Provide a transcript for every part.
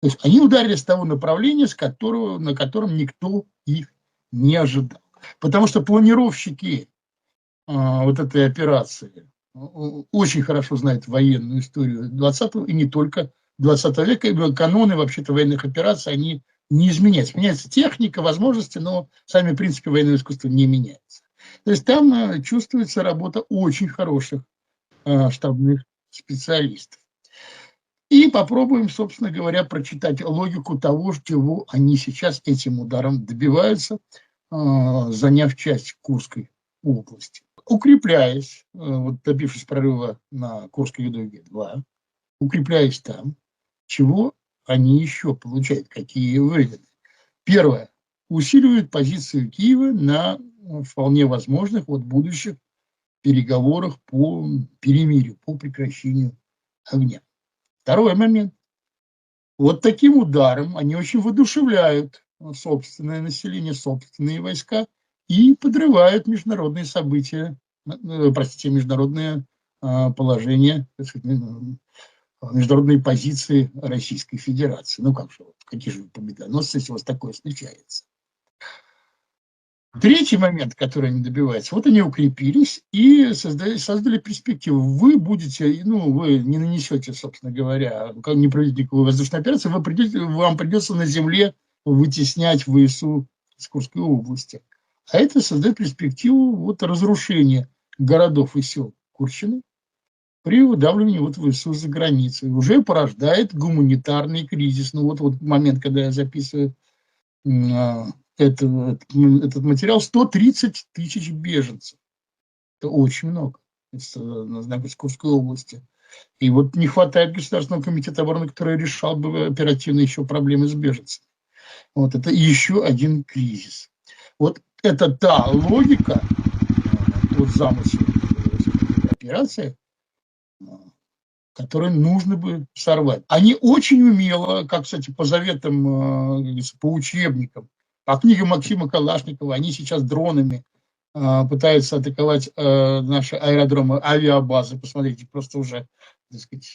То есть они ударили с того направления, с которого, на котором никто их не ожидал. Потому что планировщики а, вот этой операции очень хорошо знают военную историю 20 и не только 20 века. И каноны вообще-то военных операций, они не изменяются. Меняется техника, возможности, но сами принципы военного искусства не меняются. То есть там а, чувствуется работа очень хороших а, штабных специалистов. И попробуем, собственно говоря, прочитать логику того, чего они сейчас этим ударом добиваются, а, заняв часть Курской области. Укрепляясь, э, вот добившись прорыва на Курской Юдоге-2, укрепляясь там, чего они еще получают, какие выгоды. Первое. Усиливают позицию Киева на вполне возможных вот будущих переговорах по перемирию, по прекращению огня. Второй момент. Вот таким ударом они очень воодушевляют собственное население, собственные войска и подрывают международные события, э, простите, международное а, положение, международные позиции Российской Федерации. Ну как же, какие же победоносцы, если у вас такое встречается? Третий момент, который они добиваются, вот они укрепились и создали, создали перспективу. Вы будете, ну, вы не нанесете, собственно говоря, не проведете никакой воздушной операции, вы придете, вам придется на земле вытеснять ВСУ из Курской области. А это создает перспективу вот разрушения городов и сел Курщины при выдавливании вот ВСУ за границей. Уже порождает гуманитарный кризис. Ну вот, вот момент, когда я записываю а, это, этот материал 130 тысяч беженцев. Это очень много из Курской области. И вот не хватает Государственного комитета обороны, который решал бы оперативно еще проблемы с беженцами. Вот это еще один кризис. Вот это та логика, вот замысел операции, который нужно бы сорвать. Они очень умело, как, кстати, по заветам, э, по учебникам, по книгам Максима Калашникова, они сейчас дронами э, пытаются атаковать э, наши аэродромы, авиабазы. Посмотрите, просто уже, так сказать,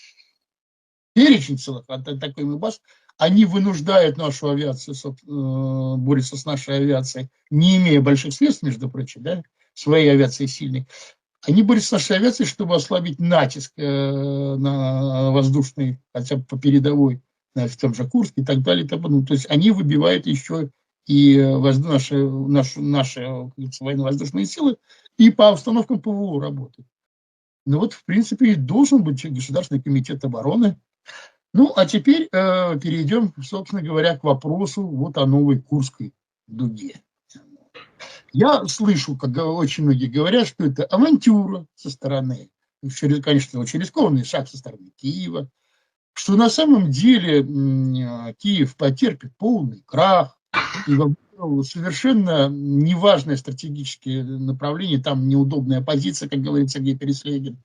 перечень целых атакуемых баз. Они вынуждают нашу авиацию, э, борются с нашей авиацией, не имея больших средств, между прочим, да, своей авиации сильной. Они борются с нашей авиацией, чтобы ослабить натиск э, на воздушный, хотя бы по передовой, на, в том же Курске и так далее. И так далее. То есть они выбивают еще и наши, наши, наши военно-воздушные силы, и по установкам ПВО работают. Ну вот, в принципе, и должен быть Государственный комитет обороны. Ну, а теперь э, перейдем, собственно говоря, к вопросу вот о новой Курской дуге. Я слышу, как очень многие говорят, что это авантюра со стороны, через, конечно, очень рискованный шаг со стороны Киева, что на самом деле Киев потерпит полный крах, совершенно неважное стратегическое направление, там неудобная позиция, как говорит Сергей Переслегин.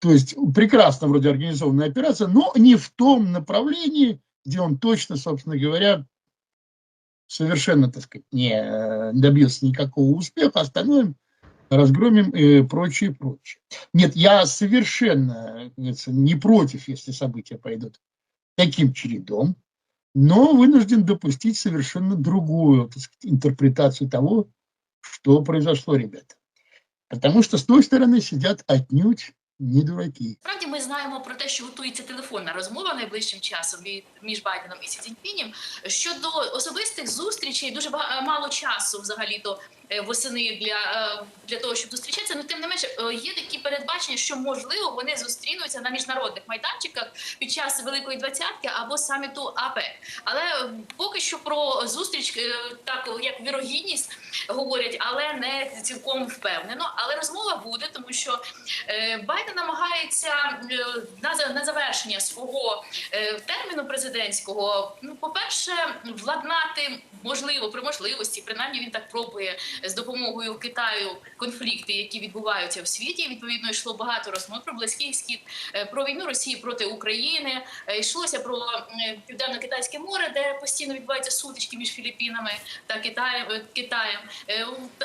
То есть прекрасно вроде организованная операция, но не в том направлении, где он точно, собственно говоря, совершенно, так сказать, не э, добился никакого успеха, остановим, разгромим и прочее, прочее. Нет, я совершенно не против, если события пойдут таким чередом, но вынужден допустить совершенно другую так сказать, интерпретацию того, что произошло, ребята. Потому что с той стороны сидят отнюдь не дураки. Справді ми знаємо про те, що готується телефонна розмова найближчим часом між Байденом і Сі Цзіньпінем. щодо особистих зустрічей. Дуже мало часу взагалі то Е, восени для е, для того, щоб зустрічатися. Ну тим не менше е, є такі передбачення, що можливо вони зустрінуться на міжнародних майданчиках під час великої двадцятки або саміту АПЕК. Але поки що про зустріч так як вірогідність говорять, але не цілком впевнено. Але розмова буде, тому що Байден намагається на на завершення свого терміну президентського. Ну, по перше, владнати можливо при можливості, принаймні він так пробує з допомогою Китаю конфлікти, які відбуваються в світі. Відповідно, йшло багато розмов про близький схід, е, про війну Росії проти України. Е, йшлося про південно-китайське море, де постійно відбуваються сутички між Філіппінами та Китаєм. Е, Китаєм.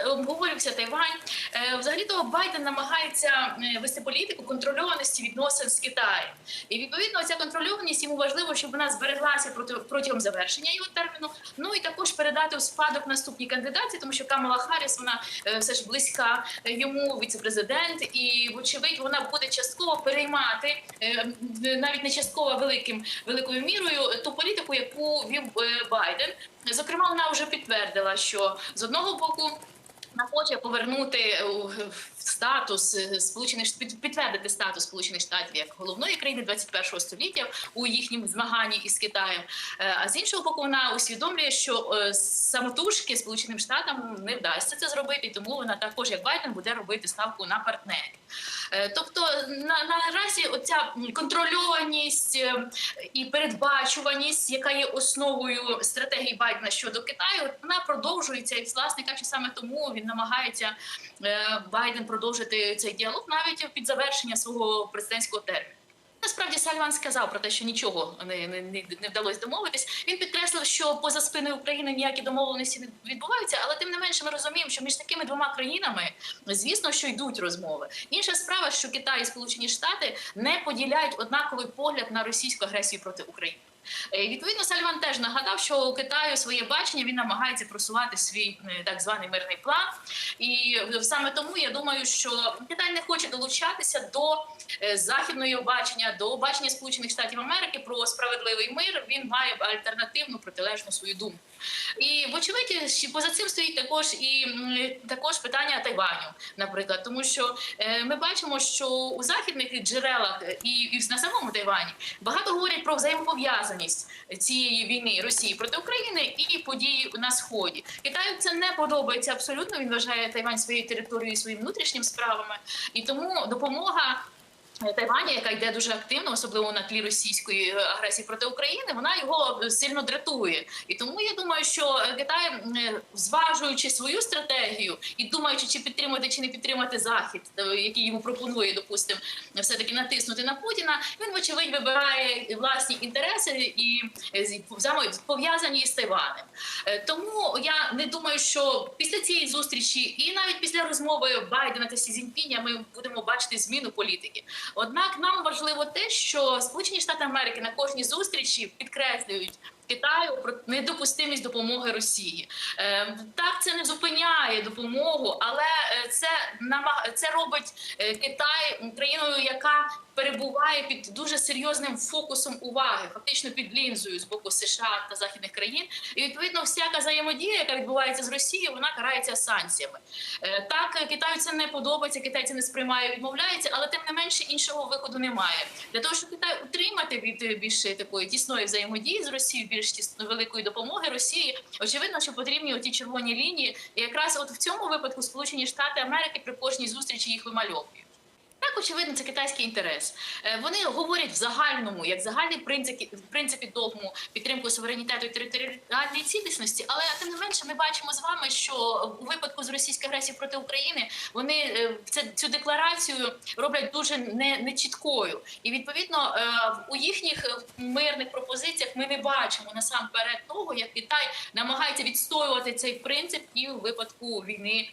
Обговорювався Тайвань. Взагалі то Байден намагається вести політику контрольованості відносин з Китаєм. І відповідно ця контрольованість йому важливо, щоб вона збереглася протягом завершення його терміну. Ну і також передати у спадок наступній кандидатці, тому що Камала Харріс, вона е, все ж близька йому віцепрезидент, і вочевидь вона буде частково переймати е, навіть не частково великим великою мірою ту політику, яку вів е, Байден. Зокрема, вона вже підтвердила, що з одного боку. Вона хоче повернути е, статус е, сполучених підтвердити статус Сполучених Штатів як головної країни 21 століття у їхнім змаганні із Китаєм. Е, А з іншого боку, вона усвідомлює, що е, самотужки Сполученим Штатам не вдасться це зробити, тому вона також, як Байден, буде робити ставку на партнерів. Е, Тобто на наразі оця контрольованість е, і передбачуваність, яка є основою стратегії Байдена щодо Китаю, вона продовжується і власне кажучи, саме тому він намагається е, Байден продовжити цей діалог навіть під завершення свого президентського терміну. Насправді Сальван сказав про те, що нічого не, не, не, вдалося домовитись. Він підкреслив, що поза спиною України ніякі домовленості не відбуваються, але тим не менше ми розуміємо, що між такими двома країнами, звісно, що йдуть розмови. Інша справа, що Китай і Сполучені Штати не поділяють однаковий погляд на російську агресію проти України. Е, Відповідно, Сальван теж нагадав, що у Китаю своє бачення він намагається просувати свій е, так званий мирний план. І е, саме тому я думаю, що Китай не хоче долучатися до західного бачення, до бачення Сполучених Штатів Америки про справедливий мир. Він має альтернативну протилежну свою думку. І вочевидь, поза цим стоїть також і також питання Тайваню, наприклад, тому що ми бачимо, що у західних джерелах і, на самому Тайвані багато говорять про взаємопов'язаність цієї війни Росії проти України і події на сході. Китаю це не подобається абсолютно. Він вважає Тайвань своєю територією, своїм внутрішнім справами, і тому допомога. Тайваня, яка йде дуже активно, особливо на тлі російської е, агресії проти України, вона його е, сильно дратує. І тому я думаю, що е, Китай, зважуючи свою стратегію і думаючи, чи підтримати чи не підтримати захід, який йому пропонує, допустимо, все таки натиснути на Путіна, він вочевидь вибирає власні інтереси і пов'язані з Тайванем. Тому я не думаю, що після цієї зустрічі, і навіть після розмови Байдена та Сі Цзіньпіня ми будемо бачити зміну політики. Однак нам важливо те, що Сполучені Штати Америки на кожній зустрічі підкреслюють. Китаю про недопустимість допомоги Росії Е, так це не зупиняє допомогу, але е, це це робить е, Китай країною, яка перебуває під дуже серйозним фокусом уваги, фактично під лінзою з боку США та західних країн. І відповідно всяка взаємодія, яка відбувається з Росією, вона карається санкціями. Так, Китаю це не подобається, Китай це не сприймає, відмовляється, але тим не менше іншого виходу немає. Для того, щоб Китай утримати від е, більш такої тісної взаємодії з Росією, більш великої допомоги Росії, очевидно, що потрібні оті червоні лінії. І якраз от в цьому випадку Сполучені Штати Америки при кожній зустрічі їх вимальовують. Так, очевидно, це китайський інтерес. Е, Вони говорять в загальному, як загальний принцип, в принципі догму підтримку суверенітету і територіальної цілісності. Але тим не менше, ми бачимо з вами, що у випадку з російської агресії проти України вони е, це цю декларацію роблять дуже не, нечіткою. І відповідно е, у їхніх мирних пропозиціях ми не бачимо насамперед того, як Китай намагається відстоювати цей принцип і у випадку війни,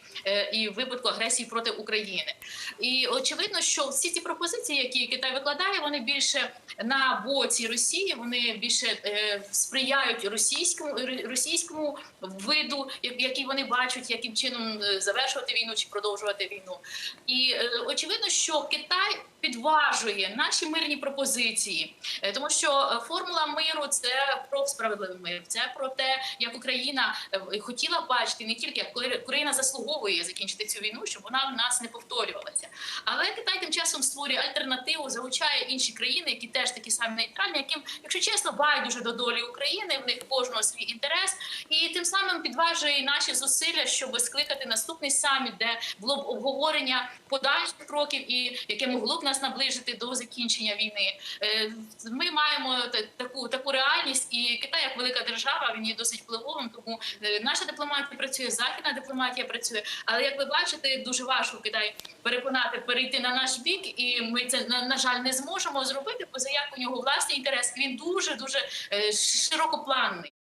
і в випадку агресії проти України. І очевидно, що всі ці пропозиції, які Китай викладає, вони більше на боці Росії, вони більше е, сприяють російському російському виду, який вони бачать, яким чином е, завершувати війну чи продовжувати війну. І е, очевидно, що Китай підважує наші мирні пропозиції, Е, тому що е, формула миру це про справедливий мир, це про те, як Україна е, хотіла бачити не тільки як Україна заслуговує закінчити цю війну, щоб вона в нас не повторювалася. Але Китай тим часом створює альтернативу, залучає інші країни, які теж такі самі нейтральні, яким, якщо чесно, байдуже до долі України, в них кожного свій інтерес, і тим самим підважує наші зусилля, щоб скликати наступний саміт, де було б обговорення подальших кроків і яке могло б нас наближити до закінчення війни. Е, Ми маємо таку таку реальність, і Китай як велика держава, він є досить впливовим. Тому е, наша дипломатія працює, західна дипломатія працює. Але як ви бачите, дуже важко Китай переконати перейти на наш бік, і ми це на, на жаль не зможемо зробити, бо як у нього власний інтерес. Він дуже дуже е, широкопланний.